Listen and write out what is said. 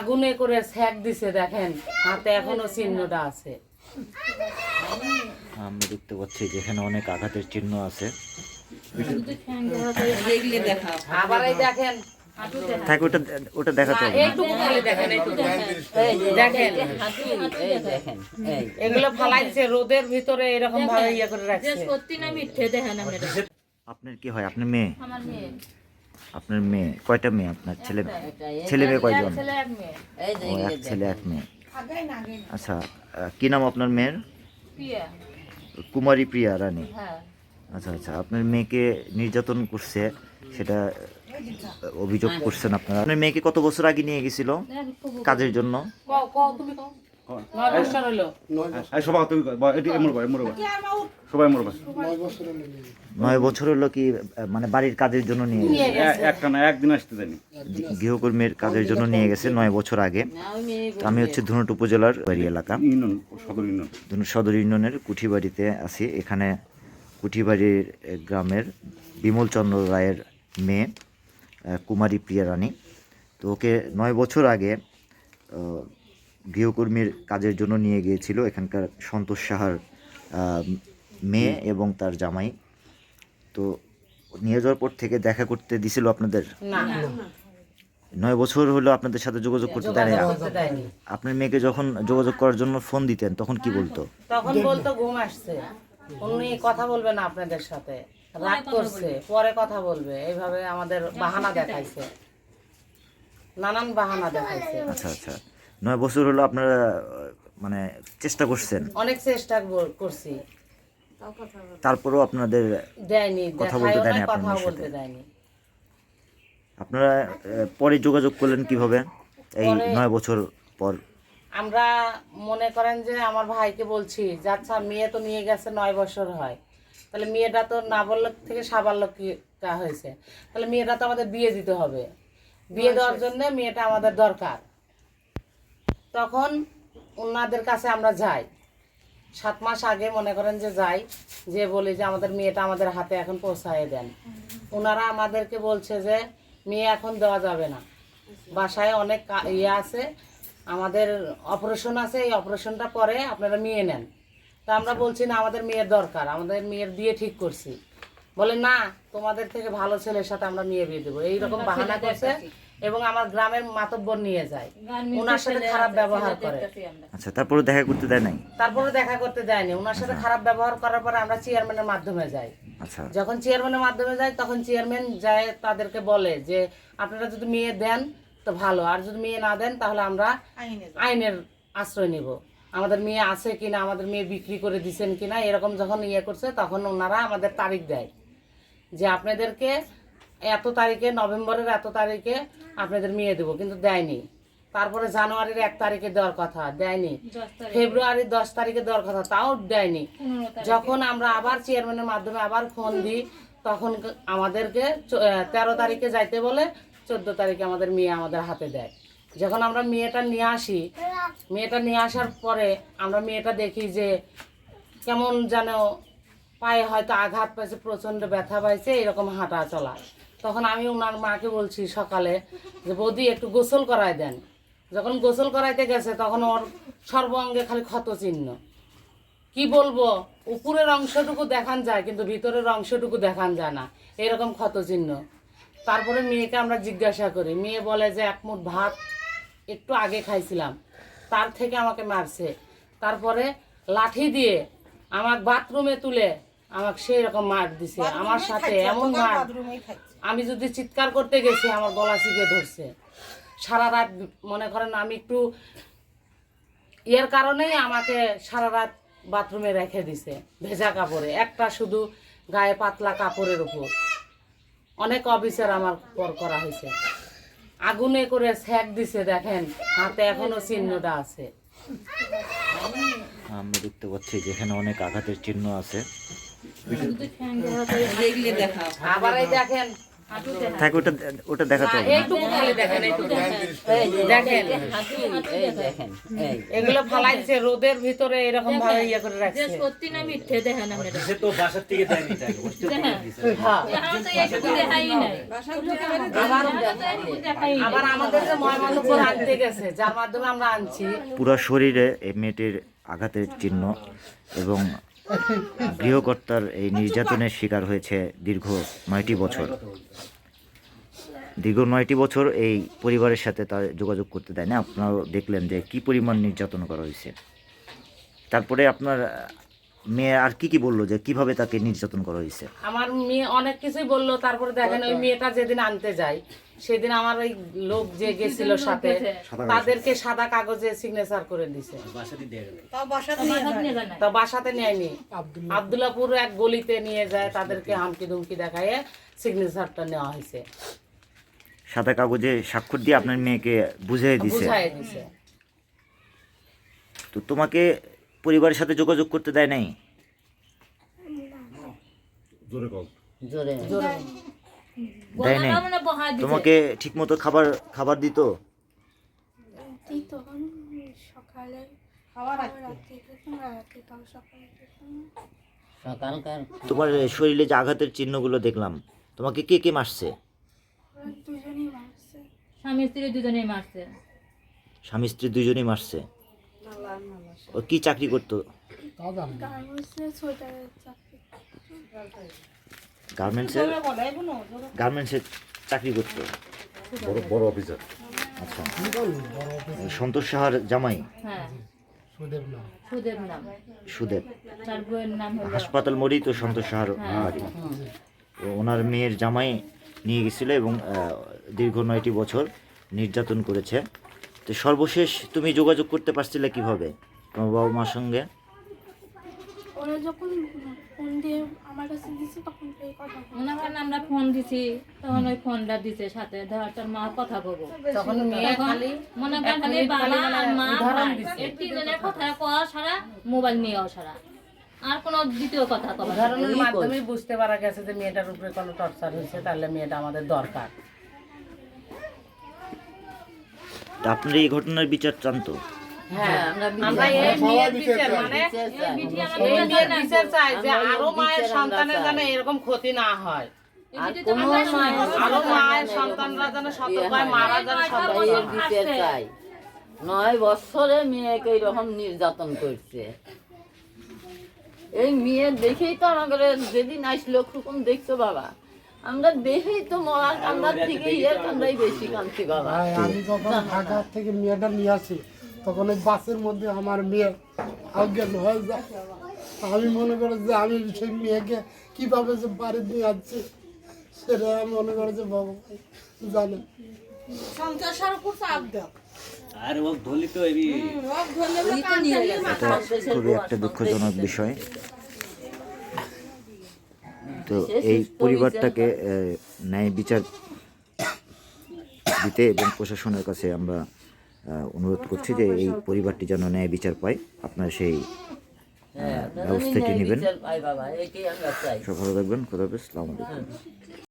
আগুনে করে ছ্যাক দিছে দেখেন। হাতে এখনও চিহ্নটা আছে। আমরা দেখতে পাচ্ছি যেখানে অনেক আঘাতের চিহ্ন আছে। আবার এই দেখেন। থাক ওটা ওটা দেখাতে হবে না। এইটুকু খালি দেখেন এগুলো ফালাইছে রোদের ভিতরে এরকম ভাবে ইয়ে করে রাখছে। সত্যি না মিথ্যে দেখেন আপনার কি হয়? আপনার মেয়ে? আমার মেয়ে। আপনার মেয়ে কয়টা মেয়ে আপনার ছেলে ছেলে মেয়ে কয়জন? ছেলে এক মেয়ে। ও এক ছেলে এক মেয়ে। আচ্ছা কি নাম আপনার মেয়ের? কুমারী প্রিয়া রানী। হ্যাঁ। আচ্ছা আচ্ছা আপনার মেয়েকে নির্যাতন করছে সেটা অভিযোগ করছেন আপনারা। আপনার মেয়েকে কত বছর আগে নিয়ে গেছিল? কাজের জন্য? কও কও তুমি কও। নয় বছর হলো। কি মানে বাড়ির কাজের জন্য নিয়ে গেছে? একটা না একদিন আসতে জানি গৃহকর্মীর কাজের জন্য নিয়ে গেছে নয় বছর আগে। তো আমি হচ্ছে ধুনট উপজেলার বাড়ি এলাকা। ইউনিয়ন সদর ইউনিয়নের কুঠিবাড়িতে আছি। এখানে কুঠিবাড়ির গ্রামের বিমল চন্দ্র রায়ের মেয়ে কুমারী প্রিয়া রানী তো ওকে নয় বছর আগে গৃহকর্মীর কাজের জন্য নিয়ে গিয়েছিল এখানকার সন্তোষ সাহার মেয়ে এবং তার জামাই। তো নিয়ে যাওয়ার পর থেকে দেখা করতে দিছিল আপনাদের? নয় বছর হলো আপনাদের সাথে যোগাযোগ করতে দেয় আপনার মেয়েকে যখন যোগাযোগ করার জন্য ফোন দিতেন তখন কি বলতো? তখন বলতো ঘুম আসছে। উনি কথা বলবে না আপনাদের সাথে। রাগ করছে। পরে কথা বলবে। এইভাবে আমাদের বাহানা দেখাইছে। নানান বাহানা দেখাইছে। আচ্ছা আচ্ছা। নয় বছর হলো আপনারা মানে চেষ্টা করছেন। অনেক চেষ্টা করছি। তারপরেও আপনাদের দেয়নি কথা বলতে দেয়নি আপনার কথা মেয়ের বলতে সাথে? দেয়নি। আপনারা পরে যোগাযোগ করলেন কীভাবে? এই নয় বছর পর। আমরা মনে করেন যে আমার ভাইকে বলছি যে আচ্ছা মেয়ে তো নিয়ে গেছে নয় বছর হয়। তাহলে মেয়েটা তো নাবালক থেকে সাবালকটা হয়েছে। তাহলে মেয়েটা তো আমাদের বিয়ে দিতে হবে। বিয়ে দেওয়ার জন্য মেয়েটা আমাদের দরকার। তখন ওনাদের কাছে আমরা যাই। সাত মাস আগে মনে করেন যে যাই, যে বলি যে আমাদের মেয়েটা আমাদের হাতে এখন পৌঁছায় দেন। ওনারা আমাদেরকে বলছে যে, মেয়ে এখন দেওয়া যাবে না। বাসায় অনেক ইয়ে আছে, আমাদের অপারেশন আছে, এই অপারেশনটা পরে আপনারা মেয়ে নেন। তা আমরা বলছি, না, আমাদের মেয়ের দরকার। আমাদের মেয়ের দিয়ে ঠিক করছি। বলে না তোমাদের থেকে ভালো ছেলের সাথে আমরা মেয়ে বিয়ে দেবো। এইরকম বাহানা করছে এবং আমার গ্রামের মাতব্বর নিয়ে যায়। ওনার সাথে খারাপ ব্যবহার করে। আচ্ছা তারপরে দেখা করতে দেয় নাই? তারপরে দেখা করতে দেয়নি। ওনার সাথে খারাপ ব্যবহার করার পরে আমরা চেয়ারম্যানের মাধ্যমে যাই। আচ্ছা। যখন চেয়ারম্যানের মাধ্যমে যাই তখন চেয়ারম্যান যায় তাদেরকে বলে যে আপনারা যদি মেয়ে দেন তো ভালো। আর যদি মেয়ে না দেন তাহলে আমরা আইনের আশ্রয় নিব। আমাদের মেয়ে আছে কিনা আমাদের মেয়ে বিক্রি করে দিছেন কিনা এরকম যখন ইয়ে করছে তখন ওনারা আমাদের তারিখ দেয়। যে আপনাদেরকে এত তারিখে নভেম্বরের এত তারিখে আপনাদের মেয়ে দেবো কিন্তু দেয়নি। তারপরে জানুয়ারির এক তারিখে দেওয়ার কথা দেয়নি। ফেব্রুয়ারির দশ তারিখে দেওয়ার কথা তাও দেয়নি। যখন আমরা আবার চেয়ারম্যানের মাধ্যমে আবার ফোন দিই তখন আমাদেরকে তেরো তারিখে যাইতে বলে চোদ্দ তারিখে আমাদের মেয়ে আমাদের হাতে দেয়। যখন আমরা মেয়েটা নিয়ে আসি মেয়েটা নিয়ে আসার পরে আমরা মেয়েটা দেখি যে কেমন যেন পায়ে হয়তো আঘাত পাইছে, প্রচণ্ড ব্যথা পাইছে, এরকম হাঁটা চলা। তখন আমি ওনার মাকে বলছি সকালে যে, বৌদি, একটু গোসল করায় দেন। যখন গোসল করাইতে গেছে, তখন ওর সর্বাঙ্গে খালি ক্ষত চিহ্ন কি বলব? উপরের অংশটুকু দেখান যায়, কিন্তু ভিতরের অংশটুকু দেখান যায় না। এরকম ক্ষত চিহ্ন তারপরে মেয়েকে আমরা জিজ্ঞাসা করি, মেয়ে বলে যে, এক মুঠ ভাত একটু আগে খাইছিলাম। তার থেকে আমাকে মারছে। তারপরে লাঠি দিয়ে আমাকে বাথরুমে তুলে আমাকে সেই রকম মার দিছে। আমার সাথে এমন মার। আমি যদি চিৎকার করতে গেছি আমার গলা চিপে ধরছে। সারা রাত মনে করেন আমি একটু এর কারণেই আমাকে সারা রাত বাথরুমে রেখে দিছে ভেজা কাপড়ে। একটা শুধু গায়ে পাতলা কাপড়ের উপর। অনেক অফিসার আমার পর করা হয়েছে। আগুনে করে ছ্যাক দিছে দেখেন হাতে এখনও চিহ্নটা আছে। আমরা দেখতে পাচ্ছি যেখানে অনেক আঘাতের চিহ্ন আছে। আবার এই দেখেন। দেখা থাক ওটা ওটা দেখাতে হবে। না। এইটুকু খালি দেখেন এইটুকু দেখেন। এগুলো ফালাইছে রোদের ভিতরে এরকম ভাবে ইয়ে করে রাখছে। সত্যি না মিথ্যে দেখেন আপনারা সে তো বাসার থেকে দেয়নি তাই হোস্টেল থেকে দেখেন দিয়েছে। হ্যাঁ। আবার আমাদের যে ময়মানপুর আনতে গেছে যার মাধ্যমে আমরা আনছি। পুরো শরীরে এই মেয়েটির আঘাতের চিহ্ন এবং গৃহকর্তার এই নির্যাতনের শিকার হয়েছে দীর্ঘ নয়টি বছর। দীর্ঘ নয়টি বছর এই পরিবারের সাথে তার যোগাযোগ করতে দেয় না। আপনারাও দেখলেন যে কি পরিমাণ নির্যাতন করা হয়েছে। তারপরে আপনার মেয়ে আর কি কি বলল যে কীভাবে তাকে নির্যাতন করা হয়েছে? আমার মেয়ে অনেক কিছুই বলল, তারপরে দেখেন ওই মেয়েটা যেদিন আনতে যায় সেদিন আমার ওই লোক যে গেছিল সাথে তাদেরকে সাদা কাগজে সিগনেচার করে দিছে। তা বাসাতে নেয়নি আবদুল্লাপুর এক গলিতে নিয়ে যায় তাদেরকে হামকি ধুমকি দেখায় সিগনেচারটা নেওয়া হয়েছে সাদা কাগজে স্বাক্ষর দিয়ে আপনার মেয়েকে বুঝিয়ে দিছে? বুঝাই দিছে। তো তোমাকে পরিবারের সাথে যোগাযোগ করতে দেয় নাই? জোরে কল দেয় নাই। তোমাকে ঠিকমতো খাবার খাবার দিত? সকালে তোমার শরীরে যে আঘাতের চিহ্নগুলো দেখলাম তোমাকে কে কে মারছে? স্বামী স্ত্রী দুজনেই মারছে। স্বামী স্ত্রী দুজনেই মারছে? ও কি চাকরি করতো? গার্মেন্টসের গার্মেন্টসের চাকরি করতো। বড় বড় অফিসার আচ্ছা। সন্তোষ সাহার জামাই? হ্যাঁ। সুদেব নাম। সুদেব তার বউয়ের নাম হলো হাসপাতাল মোড়েই তো সন্তোষ সাহার বাড়ি। তো ওনার মেয়ের জামাই নিয়ে গেছিল এবং দীর্ঘ নয়টি বছর নির্যাতন করেছে। তো সর্বশেষ তুমি যোগাযোগ করতে পারছিলে কীভাবে? তোমার বাবা মার সঙ্গে? ওরা যখন ফোন দিয়ে আমার কাছে দিছে তখন এই কথা। মনে আমরা ফোন দিছি তখন ওই ফোনটা দিছে সাথে। ধর তোর মা কথা কব তখন মেয়ে খালি মনে করেন খালি বাবা মানে আর মা। এই তিনজনের কথা কওয়া ছাড়া মোবাইল নিয়েও ছাড়া। আর কোনো দ্বিতীয় কথা উদাহরণের মাধ্যমে বুঝতে পারা গেছে যে মেয়েটার উপরে কোনো টর্চার হয়েছে তাহলে মেয়েটা আমাদের দরকার। আপনারা এই ঘটনার বিচার চান তো? হ্যাঁ আমরা এই মেয়ের বিচার মানে এই মেয়ের বিচার চাই যে আরও মায়ের সন্তানের যেন এরকম ক্ষতি না হয়। আরও মায়ের সন্তানরা যেন সতর্ক মারা যেন সতর্ক বিচার চাই। নয় বছরে মেয়েকে এরকম নির্যাতন করছে। এই মেয়ে দেখেই তো আমাদের যেদিন আসলো খুকুম দেখছ বাবা? আমরা দেখেই তো মরার কান্দার থেকে ইয়ের কান্দাই বেশি কাঁদছি বাবা। আমি যখন ঢাকা থেকে মেয়েটা নিয়ে আসি তখন ওই বাসের মধ্যে আমার মেয়ে অজ্ঞান হয়ে যায়। আমি মনে করি যে আমি সেই মেয়েকে কীভাবে যে বাড়ি নিয়ে যাচ্ছি সেটা মনে করি যে ভগবান জানে। আর ও ধরলি তো এই এটা খুবই একটা দুঃখজনক বিষয়। তো এই পরিবারটাকে ন্যায় বিচার দিতে এবং প্রশাসনের কাছে আমরা অনুরোধ করছি যে এই পরিবারটি যেন ন্যায় বিচার পায়। আপনারা সেই হ্যাঁ ব্যবস্থাটি নেবেন। ভালো থাকবেন খোদা হাফেজ, আলাইকুম।